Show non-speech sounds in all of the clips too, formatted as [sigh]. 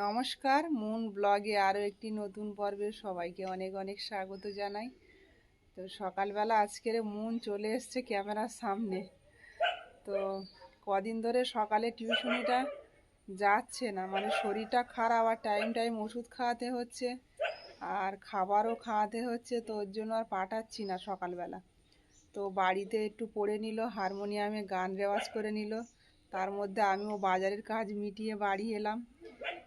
নমস্কার, মুন ব্লগে আরও একটি নতুন পর্বে সবাইকে অনেক অনেক স্বাগত জানাই। তো সকালবেলা আজকের মুন চলে এসছে ক্যামেরার সামনে। তো কদিন ধরে সকালে টিউশনিটা যাচ্ছে না মানে শরীরটা খারাপ আর টাইম টাইম ওষুধ খাওয়াতে হচ্ছে আর খাবারও খাওয়াতে হচ্ছে, তো ওর জন্য আর পাঠাচ্ছি না সকালবেলা। তো বাড়িতে একটু পড়ে নিল, হারমোনিয়ামে গান রেওয়াজ করে নিল, তার মধ্যে আমিও বাজারের কাজ মিটিয়ে বাড়ি এলাম।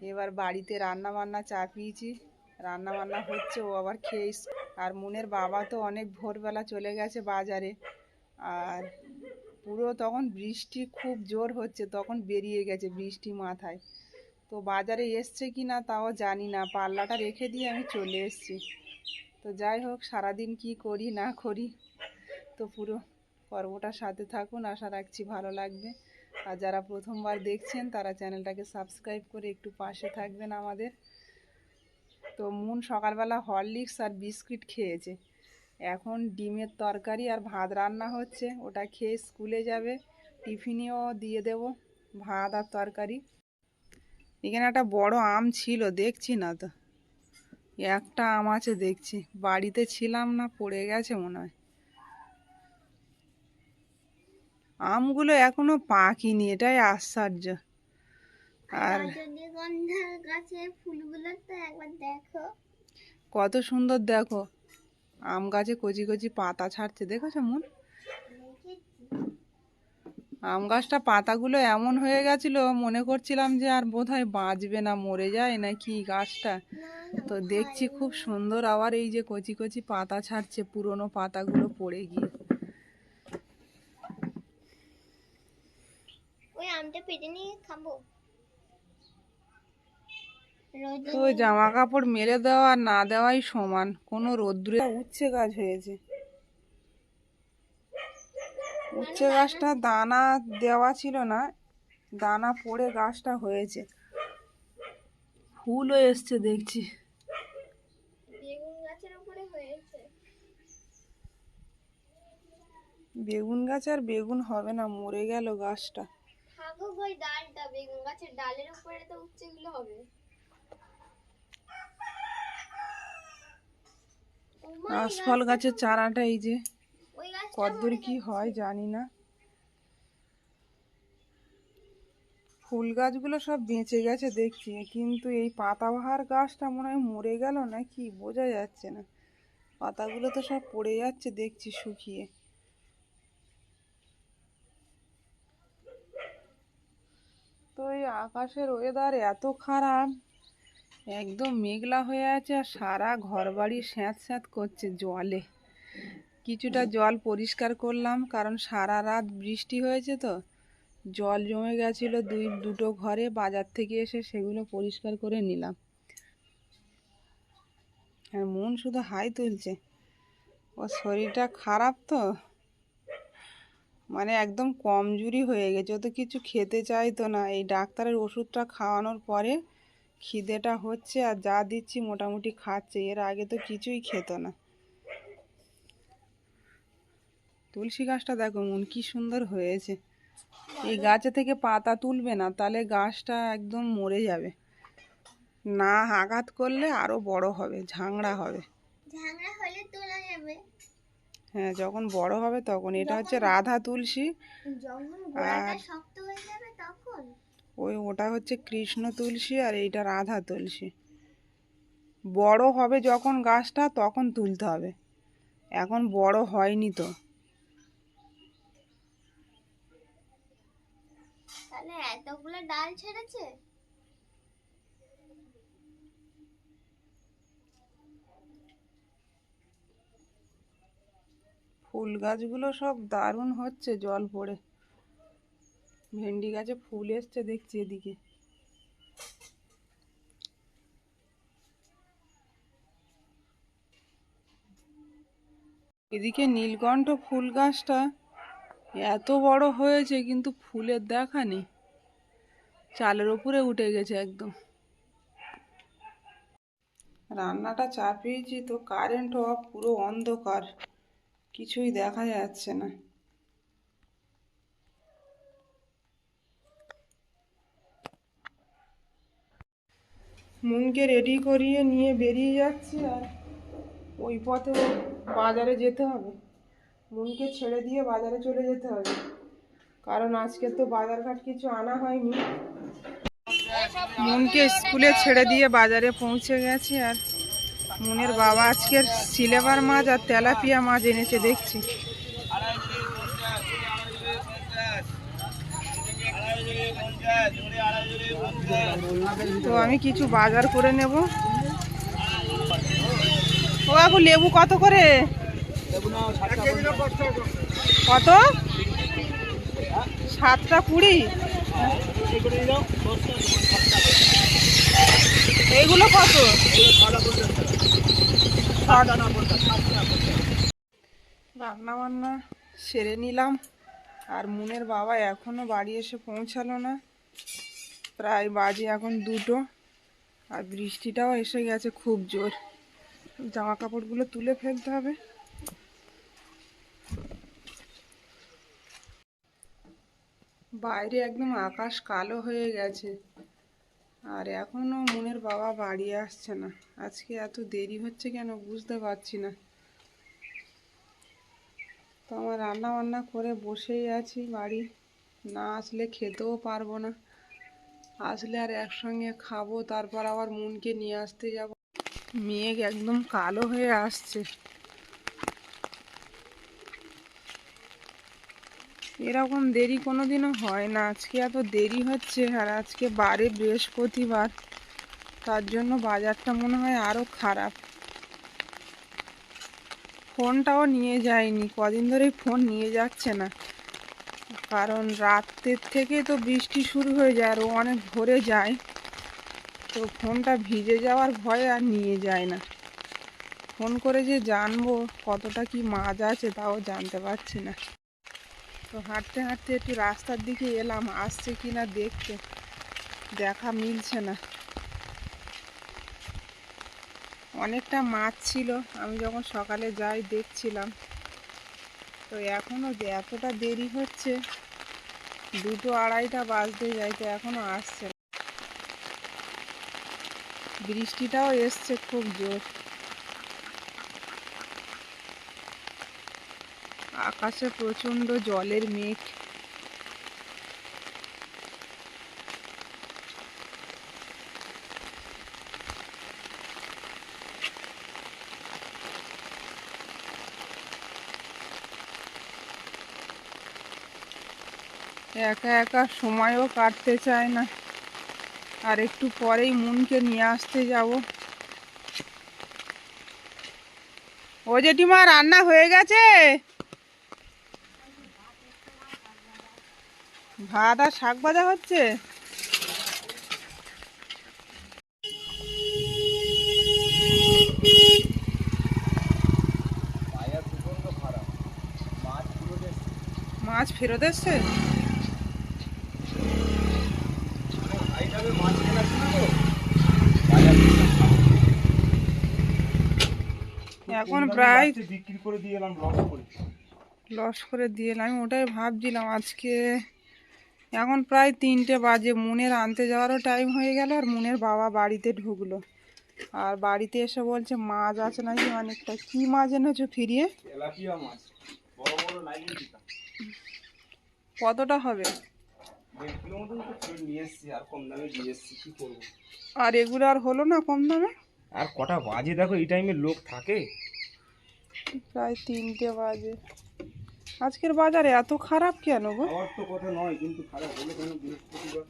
এবার বাড়িতে রান্না বান্না চাপিয়েছি। রান্না বান্না হচ্ছে, ও আবার খেয়ে এস- আর মনের বাবা তো অনেক ভোরবেলা চলে গেছে বাজারে। আর পুরো তখন বৃষ্টি খুব জোর হচ্ছে, তখন বেরিয়ে গেছে বৃষ্টি মাথায়। তো বাজারে এসছে কি না তাও জানি না, পাল্লাটা রেখে দিয়ে আমি চলে এসেছি। তো যাই হোক, সারাদিন কি করি না করি, তো পুরো পর্বটার সাথে থাকুন, আশা রাখছি ভালো লাগবে। আর যারা প্রথমবার দেখছেন, তারা চ্যানেলটাকে সাবস্ক্রাইব করে একটু পাশে থাকবেন আমাদের। তো মুন সকালবেলা হরলিক্স আর বিস্কিট খেয়েছে। এখন ডিমের তরকারি আর ভাত রান্না হচ্ছে। ওটা খেয়ে স্কুলে যাবে। টিফিনেও দিয়ে দেব ভাত আর তরকারি। এখানে একটা বড় আম ছিল, দেখছি না তো। একটা আম আছে, দেখছি। বাড়িতে ছিলাম না, পড়ে গেছে মনে হয়। আমগুলো এখনও পাকিনি এটাই আশ্চর্য। আর কত সুন্দর দেখো আম গাছে কচি কচি পাতা ছাড়ছে দেখেছ মন? আম গাছটা পাতাগুলো এমন হয়ে গেছিল মনে করছিলাম যে আর বোধহয় বাঁচবে না মরে যায় নাকি গাছটা? তো দেখছি খুব সুন্দর আবার এই যে কচি কচি পাতা ছাড়ছে পুরনো পাতাগুলো পড়ে গিয়ে। ওই আমটা পেটে নিয়ে খাব। তো ওই জামা কাপড় মেলে দেওয়া না দেওয়াই সমান। কোনো রোদ্দুরে উচ্ছে গাছ হয়েছে। উচ্ছে গাছটা দানা দেওয়া ছিল না দানা পড়ে গাছটা হয়েছে। ফুলও এসছে দেখছি। বেগুন গাছ আর বেগুন হবে না মরে গেল গাছটা। ওই ডালটা বেগুন গাছের ডালের উপরে তো উচ্ছেগুলো হবে। আশফল গাছের চারাটা এই যে কতদূর কি হয় জানি না। ফুল গাছগুলো সব বেঁচে গেছে দেখছি কিন্তু এই পাতাবাহার গাছটা মনে হয় মরে গেল না কি বোঝা যাচ্ছে না। পাতাগুলো তো সব পড়ে যাচ্ছে দেখছি শুকিয়ে। তো এই আকাশের ওয়েদার এত খারাপ। একদম মেঘলা হয়ে আছে আর সারা ঘর বাড়ি স্যাঁত স্যাঁত করছে জলে। কিছুটা জল পরিষ্কার করলাম কারণ সারা রাত বৃষ্টি হয়েছে তো। জল জমে গেছিল দুই দুটো ঘরে বাজার থেকে এসে সেগুলো পরিষ্কার করে নিলাম। আর মন শুধু হাই তুলছে। ওর শরীরটা খারাপ তো। মানে একদম কমজোরি হয়ে গেছে। তো কিছু খেতে চাইতো না। এই ডাক্তারের ওষুধটা খাওয়ানোর পরে খিদেটা হচ্ছে আর যা দিচ্ছি মোটামুটি খাচ্ছে। এর আগে তো কিছুই খেত না। তুলসী গাছটা দেখো মন কি সুন্দর হয়েছে। এই গাছে থেকে পাতা তুলবে না, তাহলে গাছটা একদম মরে যাবে। না আঘাত করলে আরও বড় হবে, ঝাংড়া হবে। যাবে হ্যাঁ যখন বড় হবে তখন। এটা হচ্ছে রাধা তুলসী। আর- ওই ওটা হচ্ছে কৃষ্ণ তুলসী আর এইটা রাধা তুলসী। বড় হবে যখন গাছটা তখন তুলতে হবে। এখন বড় হয়নি তো। এতগুলো ডাল ছেড়েছে? ফুল গাছগুলো সব দারুণ হচ্ছে, জল পড়ে। ভেন্ডি গাছে ফুল এসছে, দেখছি এদিকে। এদিকে নীলকণ্ঠ ফুল গাছটা এত বড় হয়েছে, কিন্তু ফুলের দেখা নেই। চালের উপরে উঠে গেছে একদম। রান্নাটা চাপিয়েছি তো কারেন্ট অফ পুরো অন্ধকার। কিছুই দেখা যাচ্ছে না। মুনকে রেডি করিয়ে নিয়ে বেরিয়ে যাচ্ছি আর ওই পথে বাজারে যেতে হবে। মুনকে ছেড়ে দিয়ে বাজারে চলে যেতে হবে। কারণ আজকে তো বাজারঘাট কিছু আনা হয়নি। মুনকে স্কুলে ছেড়ে দিয়ে বাজারে পৌঁছে গেছে আর মুনের বাবা আজকের সিলেবার মাছ আর তেলাপিয়া মাছ এনেছে, দেখছি। তো আমি কিছু বাজার করে নেব। ও বাবু, লেবু কত করে? কত? সাতটা কুড়ি? এইগুলো কত? রান্না বান্না সেরে নিলাম। আর মুনের বাবা এখনও বাড়ি এসে পৌঁছালো না। প্রায় বাজে এখন দুটো। আর বৃষ্টিটাও এসে গেছে খুব জোর। জামা কাপড়গুলো তুলে ফেলতে হবে। বাইরে একদম আকাশ কালো হয়ে গেছে। আর এখনও মনের বাবা বাড়ি আসছে না। আজকে এত দেরি হচ্ছে কেন বুঝতে পারছি না। তো আমার রান্না বান্না করে বসেই আছি বাড়ি। না আসলে খেতেও পারব না। আসলে আর একসঙ্গে খাব, তারপর আবার মনকে নিয়ে আসতে যাব। মেঘ একদম কালো হয়ে আসছে। এরকম দেরি কোনোদিনও হয় না। আজকে এত দেরি হচ্ছে আর আজকে বারে বৃহস্পতিবার। তার জন্য বাজারটা মনে হয় আরও খারাপ। ফোনটাও নিয়ে যায়নি। কদিন ধরেই ফোন নিয়ে যাচ্ছে না। কারণ রাতের থেকে তো বৃষ্টি শুরু হয়ে যায় আর ও অনেক ভোরে যায়। তো ফোনটা ভিজে যাওয়ার ভয়ে আর নিয়ে যায় না। ফোন করে যে জানব কতটা কি মাছ আছে তাও জানতে পারছি না। তো হাঁটতে হাঁটতে একটু রাস্তার দিকে এলাম, আসছে কি না দেখতে। দেখা মিলছে না। অনেকটা মাছ ছিল, আমি যখন সকালে যাই দেখছিলাম। তো এখনও এতটা দেরি হচ্ছে, দুটো আড়াইটা বাজতে যাই তো এখনও আসছে বৃষ্টিটাও এসছে খুব জোর। আকাশে প্রচণ্ড জলের মেঘ। একা একা সময়ও কাটতে চায় না। আর একটু পরেই মুনকে নিয়ে আসতে যাব। ও জেঠিমা, রান্না হয়ে গেছে? ভাত আর শাক ভাজা হচ্ছে? মাছ ফেরত এসছে? এখন প্রায় বিক্রি করে দিয়ে এলাম লস করে। লস করে দিয়ে এলাম। আমি ওটাই ভাবছিলাম আজকে। এখন প্রায় তিনটে বাজে। মুনের আনতে যাওয়ারও টাইম হয়ে গেল আর মুনের বাবা বাড়িতে ঢুকলো। আর বাড়িতে এসে বলছে মাছ আছে নাকি? অনেকটা কি মাছ এনেছো ফিরিয়ে? কতটা হবে? আর এগুলো আর হলো না কম দামে? আর কটা বাজে দেখো এই টাইমে লোক থাকে। প্রায় তিনটে বাজে। আজকের বাজারে এত খারাপ কেন গো? তো কথা নয় কিন্তু খারাপ হলো কেন বৃহস্পতিবার?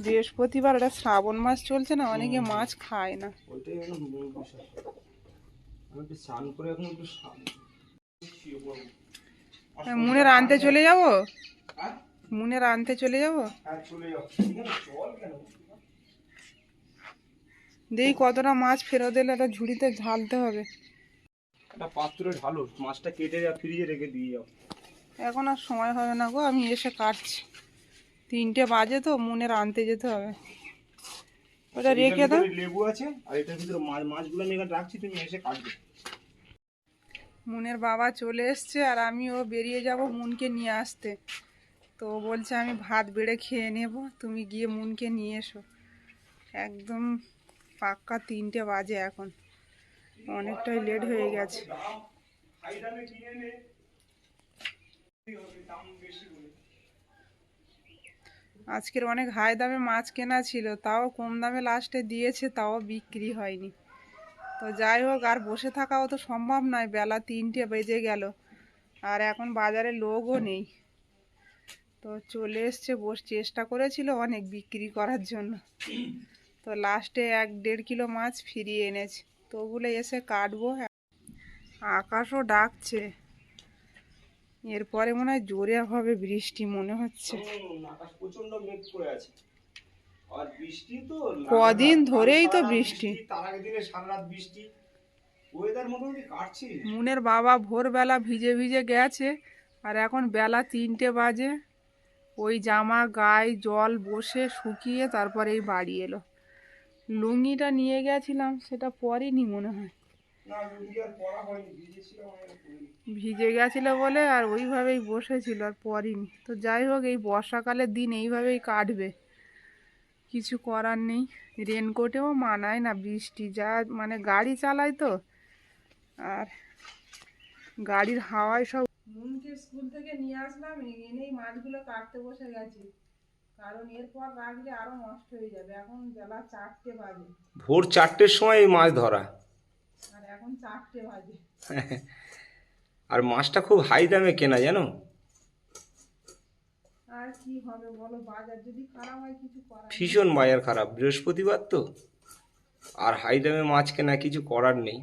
বৃহস্পতিবার এটা শ্রাবণ মাস চলছে না অনেকে মাছ খায় না। ওইটাই হলো মূল বিষয়। আমি একটু স্নান করে এখন একটু স্নান- শুয়ে আনতে চলে যাব? হ্যাঁ? মুনের আনতে চলে যাব? হ্যাঁ, দেখি কতটা মাছ ফেরত এলে একটা ঝুড়িতে ঝালতে হবে। একটা পাত্রে ঢালো মাছটা কেটে যা ফ্রিজে রেখে দিয়ে যাও। এখন আর সময় হবে না গো আমি এসে কাটছি। তিনটে বাজে তো মুনের আনতে যেতে হবে। ওটা রেখে দাও। লেবু আছে আর এটার ভিতরে মাছ মাছগুলো আমি এখানে রাখছি তুমি এসে কাটবে। মুনের বাবা চলে এসছে আর আমিও বেরিয়ে যাব মুনকে নিয়ে আসতে। তো ও বলছে আমি ভাত বেড়ে খেয়ে নেব তুমি গিয়ে মুনকে নিয়ে এসো। একদম পাক্কা তিনটে বাজে এখন। অনেকটাই লেট হয়ে গেছে। আজকের অনেক হাই দামে মাছ কেনা ছিল, তাও কম দামে লাস্টে দিয়েছে, তাও বিক্রি হয়নি। তো যাই হোক, আর বসে থাকাও তো সম্ভব নয়, বেলা তিনটে বেজে গেল, আর এখন বাজারে লোকও নেই। তো চলে এসছে, বস চেষ্টা করেছিল অনেক বিক্রি করার জন্য। তো লাস্টে এক দেড় কিলো মাছ ফিরিয়ে এনেছে, তো ওগুলো এসে কাটবো। আকাশও ডাকছে। এরপরে মনে হয় জোরে হবে বৃষ্টি মনে হচ্ছে। প্রচণ্ড মেঘ করে আছে। আর বৃষ্টি তো কদিন ধরেই তো বৃষ্টি। তার আগের দিনে সারা রাত বৃষ্টি। ওয়েদার মোটামুটি কাটছি। মুনের বাবা ভোরবেলা ভিজে ভিজে গেছে আর এখন বেলা তিনটে বাজে। ওই জামা গায়ে জল বসে শুকিয়ে তারপরে এই বাড়ি এলো। লুঙ্গিটা নিয়ে গেছিলাম সেটা পরিনি মনে হয়। না লুঙ্গি আর পরা হয়নি ভিজেছিলাম আমি আর পরিনি। ভিজে গেছিল বলে আর ওইভাবেই বসেছিল আর পরিনি তো যাই হোক এই বর্ষাকালের দিন এইভাবেই কাটবে। কিছু করার নেই। রেনকোটেও মানায় না বৃষ্টি যা মানে গাড়ি চালায় তো। আর গাড়ির হাওয়ায় সব মুনকে স্কুল থেকে নিয়ে আসলাম এনেই মাছগুলো কাটতে বসে গেছি। কারণ এরপর রাখলে আরও নষ্ট হয়ে যাবে। এখন বেলা চারটে বাজে। ভোর চারটের সময় এই মাছ ধরা। আর এখন চারটে বাজে। [laughs] আর মাছটা খুব হাই দামে কেনা জানো? আর কি হবে বলো বাজার যদি খারাপ হয় কিছু করার ভীষণ বাজার খারাপ বৃহস্পতিবার তো। আর হাই দামে মাছ কেনা কিছু করার নেই।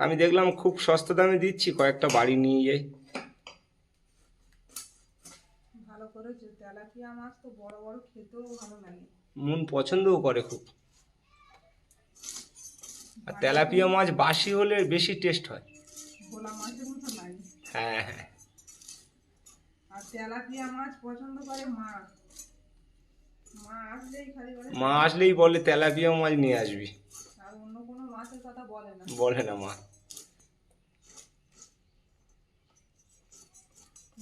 আমি দেখলাম খুব সস্তা দামে দিচ্ছি কয়েকটা বাড়ি নিয়ে যাই। ভালো করেছ তেলাপিয়া মাছ তো বড় বড় খেতেও ভালো লাগে। মন পছন্দও করে খুব। আর তেলাপিয়া মাছ বাসি হলে বেশি টেস্ট হয়। ভোলা মাছের মতো লাগে। হ্যাঁ হ্যাঁ। আর তেলাপিয়া মাছ পছন্দ করে মা। মা আসলেই খালি বলে মা আসলেই বলে তেলাপিয়া মাছ নিয়ে আসবি। আর অন্য কোনো মাছের কথা বলে না। বলে না মা।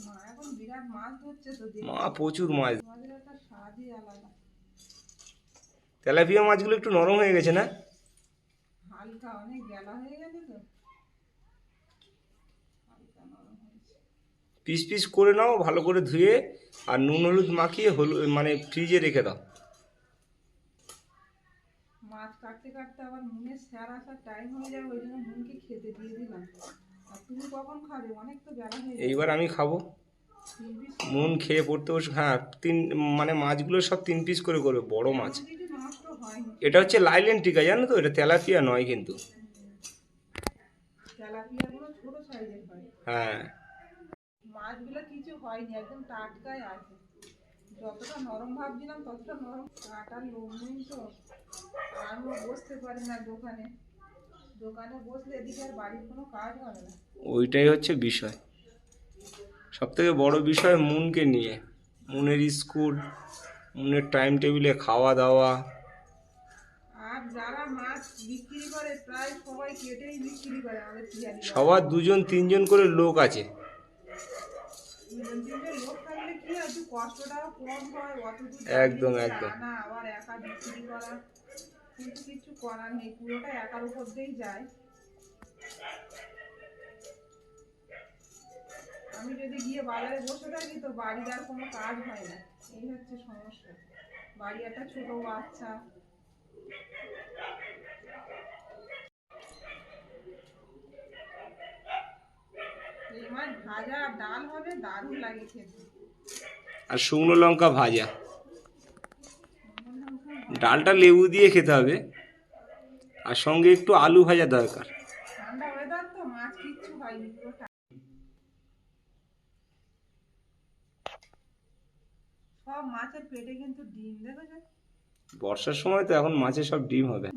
মা এখন বিরাট মাছ ধরছে তো মা প্রচুর মাছ। মাছের একটা স্বাদই আলাদা। তেলাপিয়া মাছগুলো একটু নরম হয়ে গেছে না? হালকা অনেক বেলা হয়ে গেছে তো। হালকা নরম হয়েছে। পিস পিস করে নাও ভালো করে ধুয়ে আর নুন হলুদ মাখিয়ে হলুদ মানে ফ্রিজে রেখে দাও। মাছ কাটতে কাটতে আবার মুনের স্যার আসার টাইম হয়ে যাবে ওই জন্য মুনকে খেতে দিয়ে দিলাম। আর তুমি কখন খাবে? অনেক তো বেলা হয়ে এইবার আমি খাব। মন খেয়ে পড়তে বসে হ্যাঁ তিন মানে মাছগুলো সব তিন পিস করে করবে বড় মাছ। এটা হচ্ছে লাইলেন টিকা জানো তো? এটা তেলাপিয়া নয় কিন্তু। হয়। মাছগুলো কিছু হয়নি একদম টাটকাই আছে। যতটা নরম ভাবছিলাম ততটা নরম। কাটার লোক নেই তো আমিও বসতে পারি না দোকানে। দোকানে বসলে এদিকে আর বাড়ির কোনো কাজ হবে না। ওইটাই হচ্ছে বিষয়। সব থেকে বড় বিষয় মুনকে নিয়ে। মুনের স্কুল মুনের টাইম টেবিলে খাওয়া দাওয়া। যারা মাছ বিক্রি করে প্রায় সবাই কেটেই বিক্রি করে আমাদের সবার দুজন তিনজন করে লোক আছে। দুজন লোক থাকলে কি হয় একটু কষ্টটাও কম হয় অত দূর একদম, একদম। আনা আবার একা বিক্রি করা কিন্তু কিছু করার নেই পুরোটা একার উপর দিয়েই যায়। আমি যদি গিয়ে বাজারে বসে থাকি তো বাড়ির আর কোনো কাজ হয় না এই হচ্ছে সমস্যা। বাড়ি একটা ছোট বাচ্চা এই মাছ ভাজা আর ডাল হবে দারুণ লাগে খেতে। আর শুকনো লঙ্কা ভাজা। ডালটা লেবু দিয়ে খেতে হবে। আর সঙ্গে একটু আলু ভাজা দরকার। ঠান্ডা ওয়েদার তো মাছ কিচ্ছু হয়নি সব মাছের পেটে কিন্তু ডিম দেখেছ? বর্ষার সময় তো এখন মাছে সব ডিম হবে।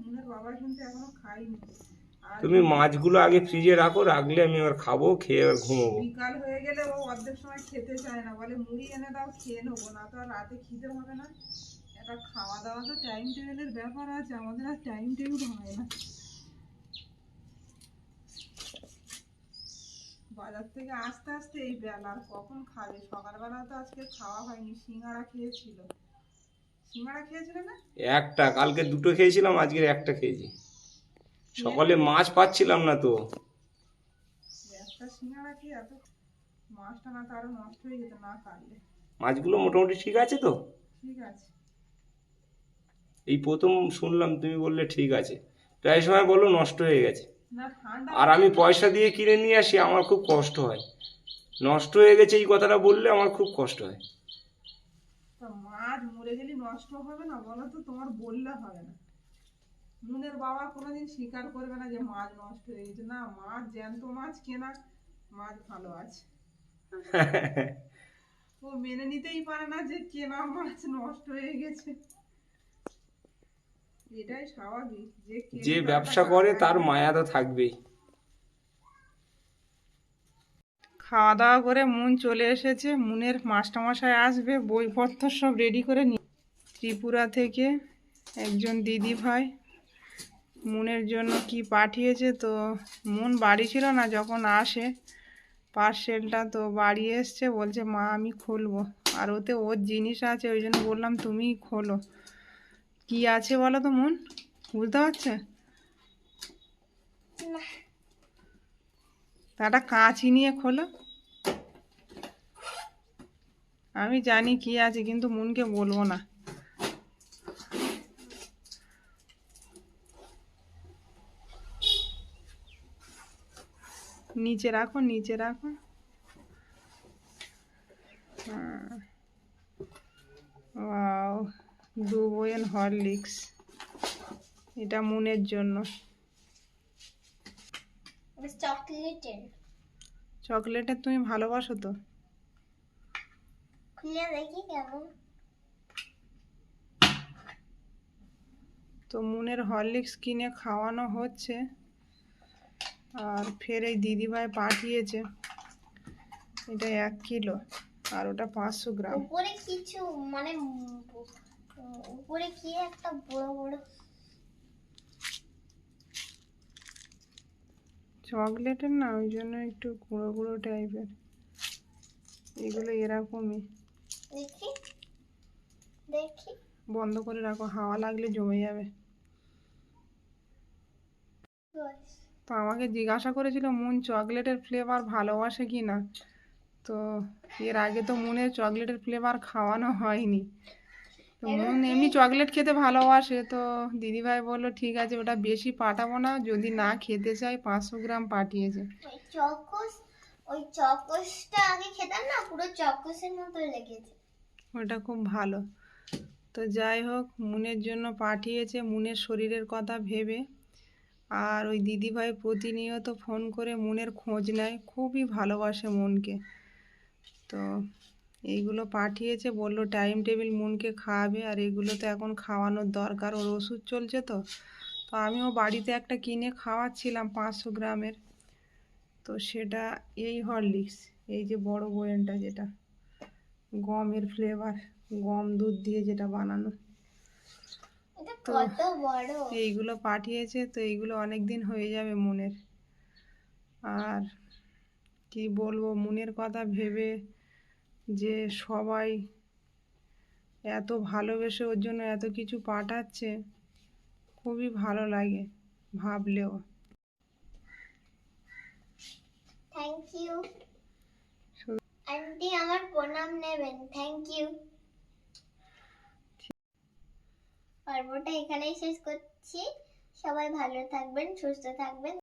তুমি মাছগুলো আগে ফ্রিজে রাখো রাখলে আমি এবার খাব খেয়ে এবার ঘুমোবো। বিকাল হয়ে গেলে ও অর্ধেক সময় খেতে চায় না। বলে মুড়ি এনে দাও খেয়ে নেব না তো রাতে খিদে হবে না। এটা খাওয়া দাওয়া তো টাইম টেবিলের ব্যাপার আছে আমাদের আর টাইম টেবিল হয় না। বাজার থেকে আসতে আসতে এই বেলা আর কখন খাবে? সকালবেলা তো আজকে খাওয়া হয়নি সিঙ্গারা খেয়েছিল। একটা কালকে দুটো খেয়েছিলাম আজকের একটা খেয়েছি। সকালে মাছ পাচ্ছিলাম না তো। মাছগুলো মোটামুটি ঠিক আছে তো? ঠিক আছে। এই প্রথম শুনলাম তুমি বললে ঠিক আছে। প্রায় সময় বলো নষ্ট হয়ে গেছে। আর আমি পয়সা দিয়ে কিনে নিয়ে আসি আমার খুব কষ্ট হয়। নষ্ট হয়ে গেছে এই কথাটা বললে আমার খুব কষ্ট হয়। তো মাছ মরে গেলে নষ্ট হবে না বলো তো তোমার বললে হবে না। মুনের বাবা কোনোদিন স্বীকার করবে না যে মাছ নষ্ট হয়ে গেছে। না মাছ জ্যান্ত মাছ কেনা মাছ ভালো আছে। ও মেনে নিতেই পারে না যে কেনা মাছ নষ্ট হয়ে গেছে। এটাই স্বাভাবিক যে ব্যবসা করে তার মায়া তো থাকবেই। খাওয়া দাওয়া করে মুন চলে এসেছে। মুনের মাস্টারমশাই আসবে, বইপত্র সব রেডি করে নি। ত্রিপুরা থেকে একজন দিদি ভাই মুনের জন্য কি পাঠিয়েছে তো মুন বাড়ি ছিল না, যখন আসে পার্সেলটা তো বাড়ি এসছে, বলছে, মা, আমি খুলবো। আর ওতে ওর জিনিস আছে, ওই জন্য বললাম, তুমিই খোলো। কি আছে বলো তো মুন? বুঝতে পারছে? তা একটা কাঁচি নিয়ে খোলো। আমি জানি কি আছে, কিন্তু মুনকে বলব না। নিচে রাখো নিচে রাখো। ওয়াও, দু বয়েন হরলিক্স। এটা মুনের জন্য। চকলেটের চকলেটের তুমি ভালোবাসো তো? খুলে দেখি কেমন। তো মুনের হরলিক্স কিনে খাওয়ানো হচ্ছে। আর ফের এই দিদিভাই পাঠিয়েছে। এটা এক কিলো আর ওটা পাঁচশো গ্রাম। উপরে কিছু মানে উপরে কি একটা বড় বড় চকলেটের না ওই জন্য একটু গুঁড়ো গুঁড়ো টাইপের এগুলো এরকমই। দেখি। দেখি। বন্ধ করে রাখো হাওয়া লাগলে জমে যাবে। তো আমাকে জিজ্ঞাসা করেছিল মুন চকলেটের ফ্লেভার ভালোবাসে কি না? তো এর আগে তো মুনের চকলেটের ফ্লেভার খাওয়ানো হয়নি। তো মুন এমনি চকলেট খেতে ভালোবাসে তো দিদিভাই বলল ঠিক আছে ওটা বেশি পাঠাবো না যদি না খেতে চাই পাঁচশো গ্রাম পাঠিয়েছে। ওই চকোস ওই চকোসটা আগে খেতাম না পুরো চকোসের মতো লেগেছে। ওটা খুব ভালো। তো যাই হোক মুনের জন্য পাঠিয়েছে মুনের শরীরের কথা ভেবে। আর ওই দিদিভাই প্রতিনিয়ত ফোন করে মুনের খোঁজ নেয় খুবই ভালোবাসে মনকে। তো এইগুলো পাঠিয়েছে বলল টাইম টেবিল মুনকে খাওয়াবে আর এগুলো তো এখন খাওয়ানোর দরকার ওর ওষুধ চলছে তো। তো আমিও বাড়িতে একটা কিনে খাওয়াচ্ছিলাম পাঁচশো গ্রামের। তো সেটা এই হরলিক্স এই যে বড় বয়েনটা যেটা গমের ফ্লেভার গম দুধ দিয়ে যেটা বানানো। তো- এইগুলো পাঠিয়েছে তো এইগুলো অনেক দিন হয়ে যাবে মনের। আর কি বলব মনের কথা ভেবে যে সবাই এত ভালোবেসে ওর জন্য এত কিছু পাঠাচ্ছে খুবই ভালো লাগে ভাবলেও। থ্যাংক ইউ আন্টি আমার প্রণাম নেবেন। থ্যাংক ইউ পর্বটা এখানেই শেষ করছি। সবাই ভালো থাকবেন সুস্থ থাকবেন।